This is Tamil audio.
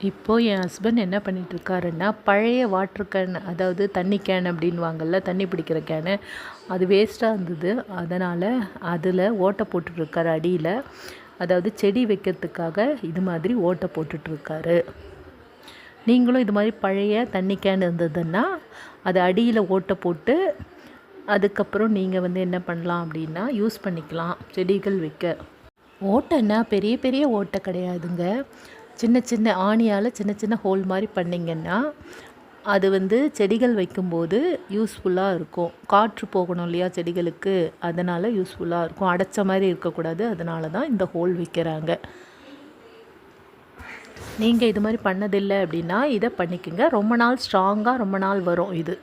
இப்போது என் ஹஸ்பண்ட் என்ன பண்ணிகிட்ருக்காருன்னா பழைய வாட்ரு கேன் அதாவது தண்ணி கேன் அப்படின்வாங்கள்ல தண்ணி பிடிக்கிற கேனு அது வேஸ்ட்டாக இருந்தது. அதனால் அதில் ஓட்டை போட்டுட்ருக்காரு அடியில். அதாவது செடி வைக்கிறதுக்காக இது மாதிரி ஓட்டை போட்டுட்ருக்காரு நீங்களும் இது மாதிரி பழைய தண்ணி கேன் இருந்ததுன்னா அது அடியில் ஓட்டை போட்டு அதுக்கப்புறம் நீங்கள் வந்து என்ன பண்ணலாம் அப்படின்னா யூஸ் பண்ணிக்கலாம் செடிகள் வைக்க. ஓட்டைன்னா பெரிய பெரிய ஓட்டை கிடையாதுங்க. சின்ன சின்ன ஆணியால் சின்ன சின்ன ஹோல் மாதிரி பண்ணிங்கன்னா அது வந்து செடிகள் வைக்கும்போது யூஸ்ஃபுல்லாக இருக்கும். காற்று போகணும் இல்லையா செடிகளுக்கு? அதனால் யூஸ்ஃபுல்லாக இருக்கும். அடைச்ச மாதிரி இருக்கக்கூடாது. அதனால தான் இந்த ஹோல் வைக்கிறாங்க. நீங்கள் இது மாதிரி பண்ணதில்லை அப்படின்னா இதை பண்ணிக்கோங்க. ரொம்ப நாள் ஸ்ட்ராங்காக ரொம்ப நாள் வரும் இது.